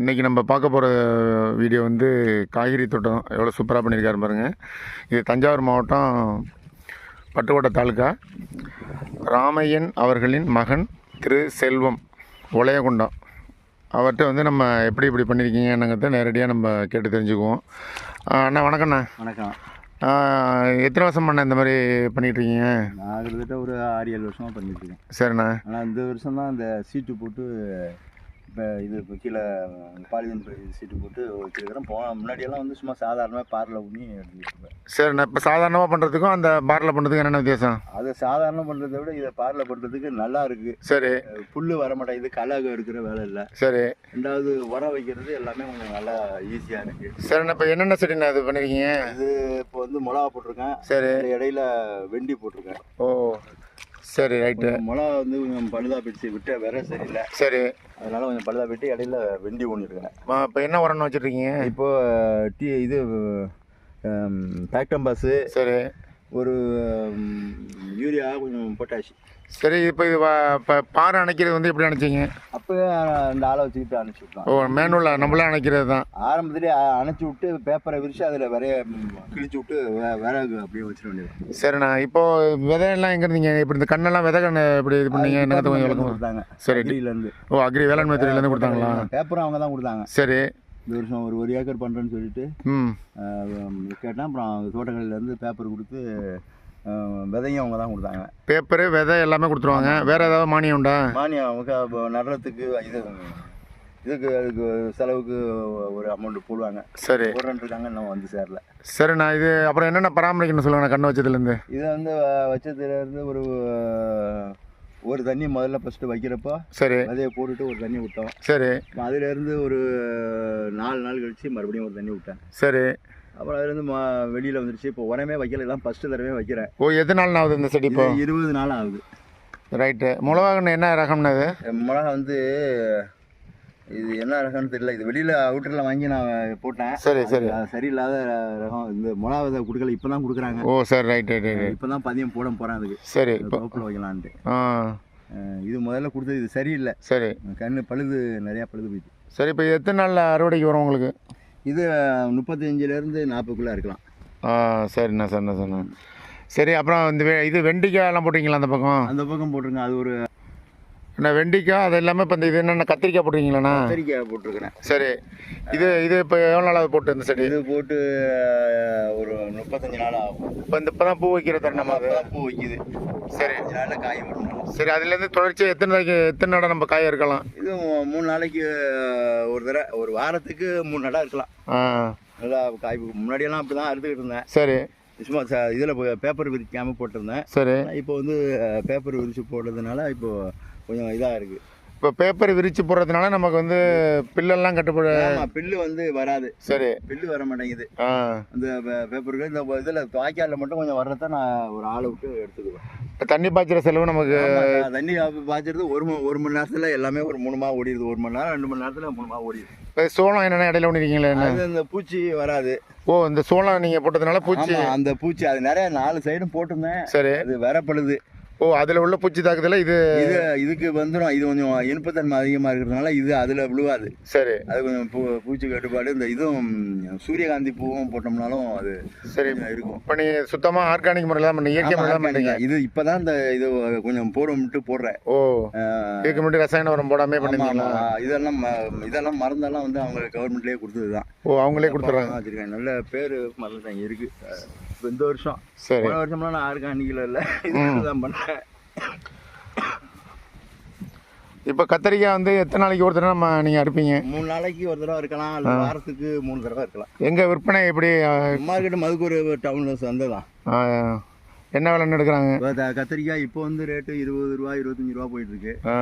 இன்றைக்கி நம்ம பார்க்க போகிற வீடியோ வந்து காய்கறி தோட்டம் எவ்வளோ சூப்பராக பண்ணியிருக்காரு பாருங்கள் இது தஞ்சாவூர் மாவட்டம் பட்டுக்கோட்டை தாலுக்கா ராமையன் அவர்களின் மகன் திரு செல்வம் உளையகுண்டம் அவர்கிட்ட வந்து நம்ம எப்படி இப்படி பண்ணியிருக்கீங்கன்னுங்கிறத நேரடியாக நம்ம கேட்டு தெரிஞ்சுக்குவோம். அண்ணா வணக்கண்ணா வணக்கம். எத்தனை வருஷம் பண்ண இந்த மாதிரி பண்ணிட்டு இருக்கீங்க? நான் கிட்டத்தட்ட ஒரு ஆறு ஏழு வருஷமாக பண்ணிட்டு இருக்கேன். சரிண்ணா. ஆனால் இந்த வருஷம் தான் இந்த சீட்டு போட்டு இப்போ இது இப்போ கீழே பாலிதீன் சீட்டு போட்டு வச்சுருக்கிறேன் போன முன்னாடியெல்லாம் வந்து சும்மா சாதாரணமாக பாரில் ஊனி எடுத்துக்கிட்டு இருப்பேன். சரிண்ணா இப்போ சாதாரணமாக பண்ணுறதுக்கும் அந்த பாரில் பண்ணுறதுக்கும் என்னென்ன வித்தியாசம்? அதை சாதாரண பண்ணுறதை விட இதை பாரில் பண்ணுறதுக்கு நல்லா இருக்குது சரி. புல் வர மாட்டேங்குது கலகு எடுக்கிற வேலை இல்லை. சரி. ரெண்டாவது உரம் வைக்கிறது எல்லாமே கொஞ்சம் நல்லா ஈஸியாக இருக்குது சரிண்ணா இப்போ என்னென்ன செடிண்ணா இது பண்ணிருக்கீங்க? இது இப்போ வந்து மிளகா போட்டிருக்கேன். சரி. இடையில வெண்டி போட்டிருக்கேன். ஓ. சரி ரைட்டு மிளகா வந்து கொஞ்சம் பழுதா பிடிச்சி விட்ட விர சரியில்லை. சரி. அதனால கொஞ்சம் பழுதா போயிட்டு இடையில வெண்டி ஒன்று இருக்கேன் இப்போ என்ன உரம்னு வச்சுருக்கீங்க? இப்போ டீ இது பேக்டம்பாஸு சரி. ஒரு யூரியா கொஞ்சம் பொட்டாஷ் சரி இப்போ இது இப்போ பாறை அணைக்கிறது வந்து எப்படி அணைச்சிங்க? அப்போ அந்த ஆளை வச்சுக்கிட்டு விட்டோம் ஓ மேனுவலாக நம்மளே அணைக்கிறது தான். ஆரம்பத்திலே அணைச்சி விட்டு பேப்பரை விரிச்சு அதில் விரைய கிழிச்சு விட்டு வே- விறகு அப்படியே வச்சிட வேண்டியது சரிண்ணா இப்போ விதையெல்லாம் எங்கே இருந்தீங்க? இப்படி இந்த கண்ணெல்லாம் விதை கண்ணு இப்படி இது பண்ணீங்க? என்ன கொஞ்சம் கொடுத்தாங்க. சரி அக்ரியிலேருந்து ஓ அக்ரி வேளாண்மை துறையிலேருந்து கொடுத்தாங்களா? பேப்பரும் அவங்க தான் கொடுத்தாங்க. சரி. இந்த வருஷம் ஒரு ஒரு ஏக்கர் பண்ணுறேன்னு சொல்லிட்டு கேட்டேன். அப்புறம் தோட்டக்கலையிலேருந்து பேப்பர் கொடுத்து விதையும் அவங்க தான் கொடுத்தாங்க. பேப்பரு விதை எல்லாமே கொடுத்துருவாங்க. வேறு ஏதாவது மானியம் உண்டா? மானியம் அவங்க நடுறதுக்கு இது இதுக்கு அதுக்கு செலவுக்கு ஒரு அமௌண்ட் போடுவாங்க. சரி. இருக்காங்க இன்னும் வந்து சேரல. சரிண்ணா இது அப்புறம் என்னென்ன பராமரிக்கணும்னு சொல்லுங்கண்ணா கண்ணு வச்சதுலேருந்து? இதை வந்து வச்சதுலேருந்து ஒரு ஒரு தண்ணி முதல்ல ஃபஸ்ட்டு வைக்கிறப்போ சரி. விதையை போட்டுட்டு ஒரு தண்ணி விட்டோம். சரி. அதுலேருந்து ஒரு நாலு நாள் கழிச்சு மறுபடியும் ஒரு தண்ணி விட்டேன். சரி. அப்புறம் அதுலேருந்து மா வெளியில் வந்துருச்சு. இப்போ உரமே வைக்கல. எல்லாம் ஃபஸ்ட்டு தடவை வைக்கிறேன். ஓ எது நாள் ஆகுது இந்த செடி இப்போ? இருபது நாள் ஆகுது. ரைட்டு மிளகாங்கண்ணு என்ன ரகம்னா இது மிளகா வந்து இது என்ன ரகம்னு தெரியல. இது வெளியில் அவுட்டரில் வாங்கி நான் போட்டேன். சரி சரி. அது சரியில்லாத ரகம். இந்த மிளகா விதை கொடுக்கல இப்போ தான் கொடுக்குறாங்க. ஓ சரி ரைட் ரைட் ரைட் இப்போ தான் பதியம் போட போகிறேன் அதுக்கு. சரி இப்போ வைக்கலான்ட்டு. இது முதல்ல கொடுத்தது இது சரியில்லை. சரி. கண்ணு பழுது நிறையா பழுது போயிடுச்சு சரி இப்போ எத்தனை நாளில் அறுவடைக்கு வரும் உங்களுக்கு? இது முப்பத்தஞ்சிலேருந்து நாற்பதுக்குள்ளே இருக்கலாம். ஆ சரிண்ணா சரிண்ணா சரிண்ணா. சரி அப்புறம் இந்த இது வெண்டிக்காயெல்லாம் போட்டிங்களா அந்த பக்கம்? அந்த பக்கம் போட்டிருங்க. அது ஒரு என்ன வெண்டிக்காய் அது எல்லாமே இப்போ இந்த இது என்னென்ன கத்திரிக்காய் போட்டிருக்கீங்களாண்ணா? கத்திரிக்காய் போட்டிருக்கிறேன். சரி. இது இது இப்போ எவ்வளோ நாளாவது போட்டு இந்த செடி? இது போட்டு ஒரு முப்பத்தஞ்சு நாள் ஆகும். இப்போ இந்த இப்போ தான் பூ வைக்கிற தருணமா அது? பூ வைக்குது. சரி. நாளில் காய் வரணும். சரி அதுலேருந்து தொடர்ச்சியாக எத்தனை நாளைக்கு எத்தனை நடை நம்ம காய இருக்கலாம்? இது மூணு நாளைக்கு ஒரு தடவை ஒரு வாரத்துக்கு மூணு நடை இருக்கலாம். நல்லா காய் முன்னாடியெல்லாம் அப்படி தான் அறுத்துக்கிட்டு இருந்தேன். சரி. சும்மா இதில் பேப்பர் விரிக்காமல் போட்டிருந்தேன். சரி. இப்போ வந்து பேப்பர் விரித்து போடுறதுனால இப்போ கொஞ்சம் இதாக இருக்குது இப்போ பேப்பர் விரித்து போடுறதுனால நமக்கு வந்து பில்லெல்லாம் கட்டுப்பட பில்லு வந்து வராது. சரி. பில்லு வர மாட்டேங்குது. ஆ. அந்த பேப்பருக்கு இந்த இதில் வாய்க்காலில் மட்டும் கொஞ்சம் வர்றத நான் ஒரு ஆளை விட்டு எடுத்துக்குவேன். இப்போ தண்ணி பாய்ச்சிற செலவு நமக்கு தண்ணி பாய்ச்சறது ஒரு ஒரு மணி நேரத்தில் எல்லாமே ஒரு மூணு மா ஓடிடுது. ஒரு மணி நேரம் ரெண்டு மணி நேரத்தில் மூணு மா ஓடிடுது. இப்போ சோளம் என்னென்ன இடையில பண்ணிருக்கீங்களா என்ன? இந்த பூச்சி வராது. ஓ இந்த சோளம் நீங்கள் போட்டதுனால பூச்சி அந்த பூச்சி அது நிறைய நாலு சைடும் போட்டிருந்தேன். சரி. அது வரப்படுது ஓ அதில் உள்ள பூச்சி தாக்குதல இது இது இதுக்கு வந்துடும் இது கொஞ்சம் இனிப்புத்தன்மை அதிகமாக இருக்கிறதுனால இது அதில் விழுவாது. சரி. அது கொஞ்சம் பூ பூச்சி கட்டுப்பாடு இந்த இதுவும் சூரியகாந்தி பூவும் போட்டோம்னாலும் அது சரி. இருக்கும். இப்போ நீங்கள் சுத்தமாக ஆர்கானிக் முறையில் தான் பண்ணி இயற்கை முறையில் பண்ணுறீங்க. இது இப்பதான் இந்த இது கொஞ்சம் போடும்ட்டு போடுறேன். ஓ. இதுக்கு முன்னாடி ரசாயன உரம் போடாமே ஆமா. இதெல்லாம் இதெல்லாம் மருந்தெல்லாம் வந்து அவங்க கவர்மெண்ட்லேயே கொடுத்தது தான் ஓ அவங்களே கொடுத்துட்றாங்க. வச்சிருக்காங்க நல்ல பேர் மறந்துட்டாங்க இருக்கு. இப்ப இந்த வருஷம். சரி. போன வருஷம்லாம் நான் ஆர்கானிக்கில் இல்லை இது தான் பண்ணேன். இப்போ கத்திரிக்காய் வந்து எத்தனை நாளைக்கு ஒரு தடவை நம்ம நீங்கள் அறுப்பீங்க மூணு நாளைக்கு ஒரு தடவை இருக்கலாம். அல்லது வாரத்துக்கு மூணு தடவை இருக்கலாம். எங்கள் விற்பனை எப்படி மார்க்கெட்டு மதுக்கூர் டவுனில் சந்தைதான் ஆ, என்ன விலைன்னு எடுக்கிறாங்க? கத்திரிக்காய் இப்போ வந்து ரேட்டு இருபது ரூபா இருபத்தஞ்சி ரூபா போயிட்டு இருக்கு ஆ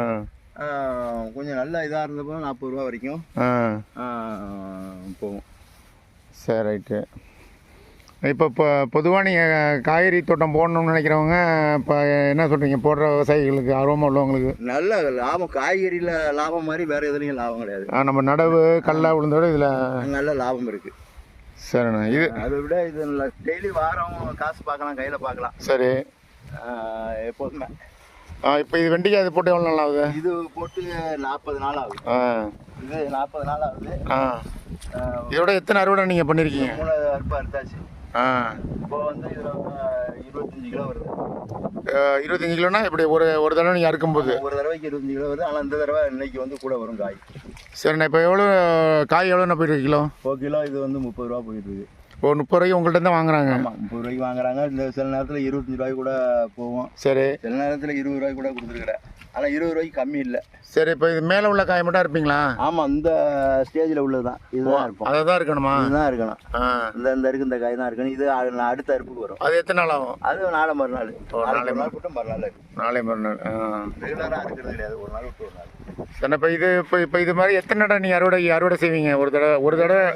ஆஹ், கொஞ்சம் நல்ல இதாக இருந்தப்போ நாற்பது ரூபா வரைக்கும் போகும். சரி ரைட்டு. இப்போ இப்போ பொதுவாக நீங்கள் காய்கறி தோட்டம் போடணும்னு நினைக்கிறவங்க இப்போ என்ன சொல்கிறீங்க போடுற விவசாயிகளுக்கு ஆர்வமாக உள்ளவங்களுக்கு நல்ல லாபம். காய்கறியில் லாபம் மாதிரி வேற எதுலையும் லாபம் கிடையாது. நம்ம நடவு கடல உளுந்தோட இதில் நல்ல லாபம் இருக்கு. சரிண்ணா. இது அதை விட இது டெய்லி வாரம் காசு பார்க்கலாம் கையில் பார்க்கலாம். சரி. எப்போதுமே. இப்போ இது வெண்டிக்காய் இது போட்டு எவ்வளோ நாள் ஆகுது? இது போட்டு நாற்பது நாள் ஆகுது. இது நாற்பது நாள் ஆகுது. இதோட எத்தனை அறுவடை நீங்கள் பண்ணியிருக்கீங்க மூணு அறுப்பு அறுத்தாச்சு ஆ இப்போ வந்து இதில் இருபத்தஞ்சு கிலோ வருது. இருபத்தஞ்சு கிலோனா இப்படி ஒரு ஒரு தடவை நீங்கள் அறுக்கும்போது? ஒரு தடவைக்கு இருபத்தஞ்சு கிலோ வருது. ஆனால் இந்த தடவை இன்னைக்கு வந்து கூட வரும் காய். சரிண்ணா இப்போ எவ்வளோ காய் எவ்வளோண்ணா போயிருக்கு கிலோ? இப்போ கிலோ இது வந்து முப்பது ரூபா போயிட்டு இருக்கு இப்போ முப்பது ரூபாய்க்கு உங்கள்கிட்ட தான் வாங்குறாங்க. ஆமாம் முப்பது ரூபாய்க்கு வாங்குறாங்க. இந்த சில நேரத்தில் இருபத்தஞ்சு ரூபாய்க்கு கூட போவோம். சரி. சில நேரத்தில் இருபது ரூபாய்க்கு கூட கொடுத்துருக்குறேன் ஆனால் இருபது ரூபாய்க்கு கம்மி இல்லை. சரி இப்போ இது மேலே உள்ள காய் மட்டும் இருப்பீங்களா ஆமாம் இந்த ஸ்டேஜில் உள்ளது தான் இதுதான் இருப்போம் அதை தான் இருக்கணுமா இதுதான் இருக்கணும் இந்த இந்த இருக்கு இந்த காய் தான் இருக்கணும் இது அடுத்த அறுப்புக்கு வரும். அது எத்தனை நாள் ஆகும்? அது நாளை மறுநாள். நாளை நாளை மறுநாள். மட்டும் மறுநாள் நாளை மறுநாள் ரெகுலராக இருக்கிறது கிடையாது. ஒரு நாள் விட்டு ஒரு நாள். சரி இப்போ இது இப்போ இப்போ இது மாதிரி எத்தனை தடவை நீங்கள் அறுவடை அறுவடை செய்வீங்க? ஒரு தடவை ஒரு தடவை?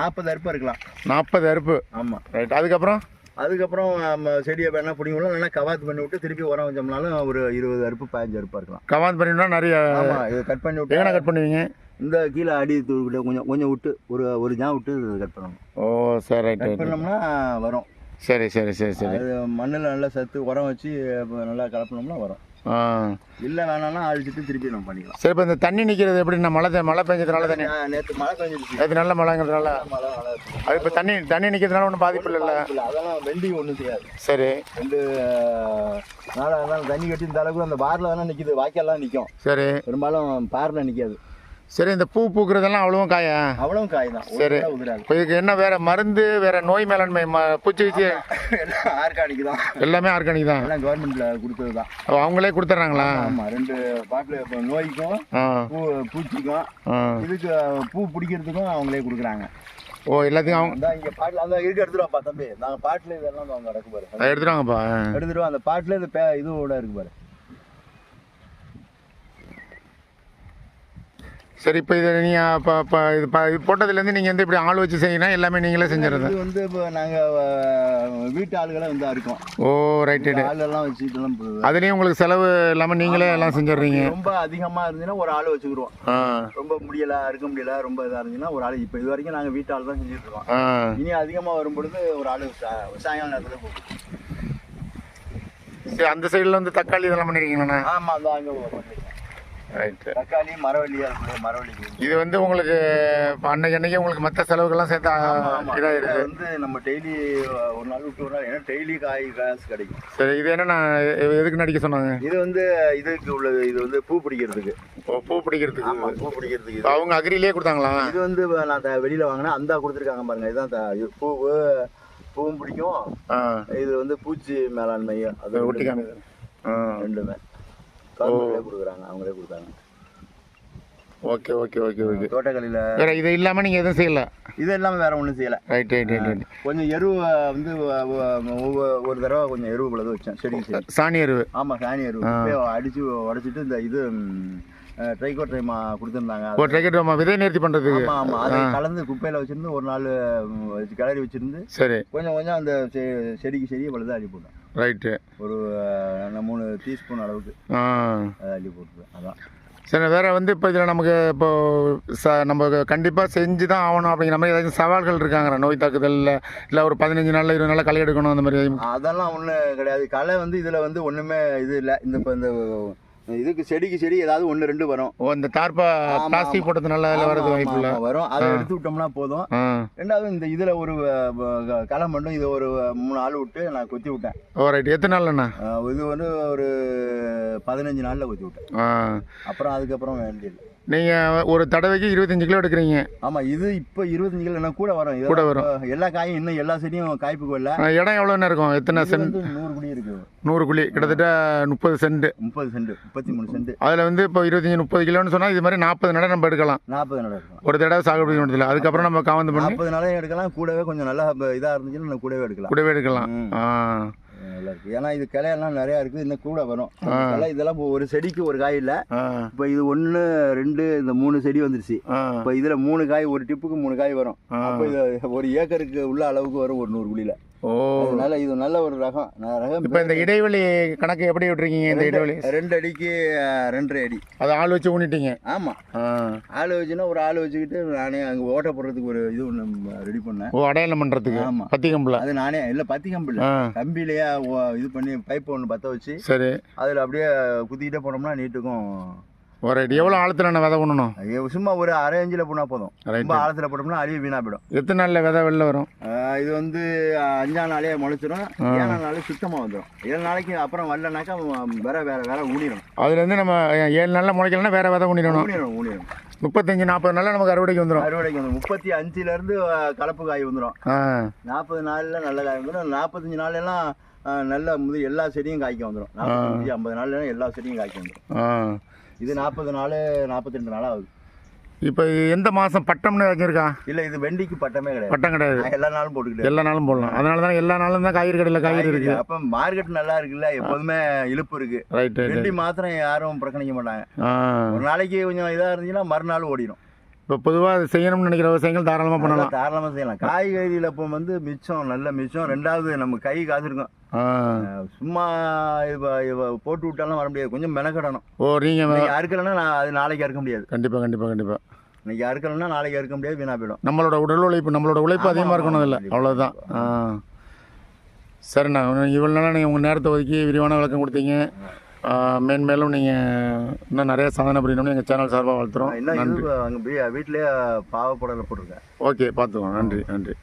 நாற்பது அறுப்பு இருக்கலாம் நாற்பது அறுப்பு. ஆமாம் ரைட் அதுக்கப்புறம்? அதுக்கப்புறம் நம்ம செடியை வேணா பிடிங்கலாம் இல்லைன்னா கவாத்து பண்ணி விட்டு திருப்பி உரம் வச்சோம்னாலும் ஒரு இருபது அறுப்பு பதினஞ்சு அறுப்பாக இருக்கலாம். கவாந்து பண்ணினா நிறைய ஆமாம் இது கட் பண்ணி விட்டு கட் பண்ணுவீங்க? இந்த கீழே அடி தூக்கிட்ட கொஞ்சம் கொஞ்சம் விட்டு ஒரு ஒரு ஜான் விட்டு கட் பண்ணணும். ஓ சரி ரைட் கட் பண்ணோம்னா வரும். சரி சரி சரி சரி. அது மண்ணில் நல்லா சத்து உரம் வச்சு நல்லா கலப்பினோம்னா வரும். இல்லை வேணாம்னா அழிச்சிட்டு திருப்பி நம்ம பண்ணிக்கலாம். சரி இப்போ இந்த தண்ணி நிற்கிறது எப்படின்னா மழை மழை பெஞ்சதுனால தண்ணி நேற்று மழை பெஞ்சிருச்சு. அது நல்ல மழைங்கிறதுனால. அது இப்போ தண்ணி தண்ணி நிற்கிறதுனால ஒன்றும் பாதிப்பு இல்ல, அதெல்லாம் வெண்டி ஒன்றும் செய்யாது. சரி. ரெண்டு நாள் அதனால தண்ணி கட்டி இந்த அளவுக்கு அந்த பாரில் வேணா நிற்கிது வாய்க்கால்லாம் நிற்கும் சரி. பெரும்பாலும் பாரில் நிற்காது சரி இந்த பூ பூக்கிறதெல்லாம் அவ்வளவும் காயா? அவ்வளவும் காய் தான் சரி. இப்போ இதுக்கு என்ன வேற மருந்து வேற நோய் மேலாண்மை பூச்சி வச்சு எல்லாம் ஆர்கானிக் தான். எல்லாமே ஆர்கானிக் தான். எல்லாம் கவர்மெண்ட்ல கொடுத்தது தான். அவங்களே கொடுத்துட்றாங்களா? ஆமா ரெண்டு பாட்டில் நோய்க்கும் பூ பூச்சிக்கும் இதுக்கு பூ பிடிக்கிறதுக்கும் அவங்களே கொடுக்குறாங்க. ஓ எல்லாத்தையும் அவங்க அந்த இங்க பாட்டில் அந்த இருக்கு எடுத்துருவாப்பா தம்பி. நாங்கள் பாட்டில் இதெல்லாம் அவங்க நடக்கு பாரு. அதை எடுத்துருவாங்கப்பா எடுத்துருவோம் அந்த பாட்டில் இது பே இதோட இருக்கு பாரு. சரி இப்போ இதை நீங்கள் இப்போ இப்போ இது ப- இது போட்டதுலேருந்து நீங்கள் வந்து இப்படி ஆள் வச்சு செய்யணும் எல்லாமே நீங்களே செஞ்சுறது இது வந்து இப்போ நாங்கள் வீட்டு ஆளுகளை வந்து அறுக்கோம். ஓ ரைட் ரைட் ஆளெல்லாம் வச்சுட்டுலாம் போகுது அதுலேயும் உங்களுக்கு செலவு இல்லாமல் நீங்களே எல்லாம் செஞ்சிடுறீங்க. ரொம்ப அதிகமாக இருந்துச்சுன்னா ஒரு ஆள் வச்சுக்கிடுவோம் ரொம்ப முடியல அறுக்க முடியல ரொம்ப இதாக இருந்துச்சுன்னா ஒரு ஆள் இப்போ இது வரைக்கும் நாங்கள் வீட்டு ஆள் தான் செஞ்சுட்டு இருக்கோம் இனி அதிகமாக வரும் பொழுது ஒரு ஆள் சாயங்காலம் நேரத்தில் போகும். சரி அந்த சைடில் வந்து தக்காளி இதெல்லாம் பண்ணிருக்கீங்களாண்ணா ஆமாம் அந்த அங்கே ரைட்டு தக்காளி மரவள்ளியாக இருக்குது மரவள்ளி இது வந்து உங்களுக்கு அன்னைக்கு அன்னைக்கு உங்களுக்கு மற்ற செலவுகள்லாம் சேர்த்து இதாகிடுது இது வந்து நம்ம டெய்லி ஒரு நாள் விட்டு ஒரு நாள் ஏன்னா டெய்லி காய் காசு கிடைக்கும். சரி இது என்னண்ணா எ- எதுக்கு நடிக்க சொன்னாங்க? இது வந்து இதுக்கு உள்ளது இது வந்து பூ பிடிக்கிறதுக்கு. பூ பிடிக்கிறதுக்கு. ஆமாம் பூ பிடிக்கிறதுக்கு அவங்க அக்ரிலேயே கொடுத்தாங்களா? இது வந்து நான் வெளியில வாங்கினா அந்தா கொடுத்துருக்காங்க பாருங்க. இதுதான் பூவு பூவும் பிடிக்கும். இது வந்து பூச்சி மேலாண்மை அது இதை ஒட்டி காமிது ஆ. ரெண்டுமே. கவர்மெண்ட்லேயே கொடுக்குறாங்க அவங்களே கொடுத்தாங்க ஓகே ஓகே ஓகே ஓகே. தோட்டக்கலையில் வேற இது இல்லாமல் நீங்கள் எதுவும் செய்யல. இது இல்லாமல் வேற ஒன்றும் செய்யலை. Right right right right. கொஞ்சம் எருவு வந்து ஒரு தடவை கொஞ்சம் எருவு பிள்ளை வச்சேன் செடி சாணி எருவு. ஆமாம் சாணி எருவு. அப்படியே அடிச்சு உடைச்சிட்டு இந்த இது ட்ரைகோ ட்ரைமா கொடுத்துருந்தாங்க. ஓ ட்ரைக்கெட் விதை நேர்த்தி பண்ணுறதுக்கு ஆமாம் ஆமாம் அதை கலந்து குப்பையில் வச்சிருந்து ஒரு நாள் கிளறி வச்சிருந்து சரி. கொஞ்சம் கொஞ்சம் அந்த செ- செடிக்கு செடியை பழுது அள்ளி போட்டேன். ரைட்டு ஒரு மூணு டீஸ்பூன் அளவுக்கு அள்ளி போட்டுருவேன். அதான். சரி வேற வந்து இப்போ இதில் நமக்கு இப்போ ச நம்ம கண்டிப்பாக செஞ்சு தான் ஆகணும் அப்படிங்கிற மாதிரி ஏதாச்சும் சவால்கள் இருக்காங்க நோய் தாக்குதலில் இல்லை ஒரு பதினஞ்சு நாளில் இருபது நாளில் களை எடுக்கணும் அந்த மாதிரி அதெல்லாம் ஒன்றும் கிடையாது. களை வந்து இதில் வந்து ஒன்றுமே இது இல்லை. இந்த இப்போ இந்த இதுக்கு செடிக்கு செடி ஏதாவது ஒன்று ரெண்டு வரும். ஓ இந்த தார்பா பிளாஸ்டிக். போட்டதுனால அதில் வரது வாய்ப்பு இல்லை? வரும். அதை எடுத்து விட்டோம்னா போதும். ரெண்டாவது இந்த இதில் ஒரு களை மட்டும் இதை ஒரு மூணு ஆள் விட்டு நான் கொத்தி விட்டேன். ஓ ரைட் எத்தனை நாள்ண்ணா இது வந்து ஒரு பதினஞ்சு நாளில் கொத்தி விட்டேன். அப்புறம் அதுக்கப்புறம் வேண்டியது நீங்கள் ஒரு தடவைக்கு இருபத்தஞ்சு கிலோ எடுக்கிறீங்க. ஆமாம் இது இப்போ இருபத்தஞ்சு கிலோ என்ன கூட வரும். கூட வரும். எல்லா காயும் இன்னும் எல்லா செடியும் காய்ப்புக்கு வரல. ஆ, இடம் எவ்வளோண்ணா இருக்கும்? எத்தனை சென்ட்? நூறு குடி இருக்கு. நூறு குழி கிட்டத்தட்ட முப்பது சென்ட். முப்பது சென்ட் முப்பத்தி மூணு சென்ட். அதில் வந்து இப்போ இருபத்தஞ்சி முப்பது கிலோன்னு சொன்னால் இது மாதிரி நாற்பது நடை நம்ம எடுக்கலாம். நாற்பது நடை ஒரு தடவை சாகுபடி பண்ணுறதுல அதுக்கப்புறம் நம்ம காவந்து பண்ணி நாற்பது நாளையும் எடுக்கலாம். கூடவே கொஞ்சம் நல்லா இதாக இருந்துச்சுன்னா கூடவே எடுக்கலாம். கூடவே எடுக்கலாம். நல்லா ஏன்னா இது கிளையெல்லாம் நிறையா இருக்குது. இன்னும் கூட வரும். கிளை இதெல்லாம் ஒரு செடிக்கு ஒரு காய் இல்லை. இப்போ இது ஒன்று ரெண்டு இந்த மூணு செடி வந்துருச்சு. இப்போ இதில் மூணு காய் ஒரு டிப்புக்கு மூணு காய் வரும். அப்போ இது ஒரு ஏக்கருக்கு உள்ள அளவுக்கு வரும் ஒரு நூறு குழியில். ஓ. அதனால இது நல்ல ஒரு ரகம். ரகம் இப்போ இந்த இடைவெளி கணக்கு எப்படி விட்டுருக்கீங்க இந்த இடைவெளி? ரெண்டு- அடிக்கு ரெண்டரை அடி. அது ஆள் வச்சு ஊனிட்டீங்க. ஆமாம் ஆள் வச்சுன்னா ஒரு ஆள் வச்சுக்கிட்டு நானே அங்கே ஓட்ட போடுறதுக்கு ஒரு இது ஒன்று ரெடி பண்ணேன். ஓ அடையாளம் பண்ணுறதுக்கு ஆமா. பத்தி கம்பில் அது நானே இல்லை பத்தி கம்பி இல்லை ஆ கம்பிலேயே இது பண்ணி பைப் ஒன்று பற்ற வச்சு சரி. அதில் அப்படியே குத்திக்கிட்டே போனோம்னா நீட்டுக்கும் ஒரு எவ்வளோ ஆழத்தில் நான் விதை பண்ணணும் சும்மா ஒரு அரை இன்ச்சில் போனால் போதும். ரொம்ப ஆழத்தில் போட்டோம்னா அழிவு வீணாக போயிடும் எத்தனை நாளில் விதை வெளில வரும்? இது வந்து அஞ்சாம் நாளே முளைச்சிரும். ஏழாம் நாளே சுத்தமாக வந்துடும் ஏழு நாளைக்கு அப்புறம் வரலனாக்கா வேற வேற வேற ஊனிடும் அதுலேருந்து நம்ம ஏழு நாளில் முளைக்கலன்னா வேறு விதை ஊனிடணும். ஊனிடும் ஊனிடும் முப்பத்தஞ்சு நாற்பது நாளில் நமக்கு அறுவடைக்கு வந்துடும் அறுவடைக்கு வந்து முப்பத்தி அஞ்சுலேருந்து கலப்பு காய் வந்துடும் நாற்பது நாளில் நல்ல காய் வந்துடும் நாற்பத்தஞ்சு நாளெல்லாம் நல்ல முது எல்லா செடியும் காய்க்க வந்துடும் நாற்பத்தஞ்சு ஐம்பது நாள்ல எல்லா செடியும் காய்க்க வந்துடும் இது நாற்பது நாள் நாற்பத்தி ரெண்டு நாள் ஆகுது. இப்போ எந்த மாதம் பட்டம்னு வச்சுருக்கா இல்லை இது வெண்டிக்கு பட்டமே கிடையாது. பட்டம் கிடையாது. எல்லா நாளும் போட்டுக்கிட்டேன் எல்லா நாளும் போடலாம். அதனால தான் எல்லா நாளும் தான் காய்கறி கடையில் காய்கறி இருக்கு. அப்போ மார்க்கெட் நல்லா இருக்குல்ல எப்போதுமே இழுப்பு இருக்கு. ரைட் ரைட் வெண்டி மாத்திரம் யாரும் புறக்கணிக்க மாட்டாங்க. ஒரு நாளைக்கு கொஞ்சம் இதாக இருந்துச்சுன்னா மறுநாள் ஓடிடும் இப்போ பொதுவாக அது செய்யணும்னு நினைக்கிற விவசாயிகள் தாராளமாக பண்ணலாம். தாராளமாக செய்யலாம். காய்கறியில் இப்போ வந்து மிச்சம் நல்ல மிச்சம் ரெண்டாவது நம்ம கை காசு இருக்கும் சும்மா போட்டு விட்டாலும் வர முடியாது. கொஞ்சம் மெனக்கடணும். ஓ நீங்கள் அறுக்கலைன்னா நான் அது நாளைக்கு அறுக்க முடியாது. கண்டிப்பாக கண்டிப்பாக கண்டிப்பாக இன்னைக்கு அறுக்கலைன்னா நாளைக்கு அறுக்க முடியாது வீணா போயிடும். நம்மளோட உடல் உழைப்பு நம்மளோட உழைப்பு அதிகமாக இருக்கணும் இல்லை அவ்வளோதான் சரிண்ணா இவ்வளோ நாளாக நீங்கள் உங்கள் நேரத்தை ஒதுக்கி விரிவான விளக்கம் கொடுத்தீங்க. மேன்மேலும் நீங்கள் இன்னும் நிறைய சாதனை புரியணும்னு எங்கள் சேனல் சார்பாக வாழ்த்துறோம். இன்னும் நன்றி. அங்கே வீட்டிலேயே பாவப்படலை போட்டிருக்கேன். ஓகே பார்த்துக்கோங்க நன்றி நன்றி.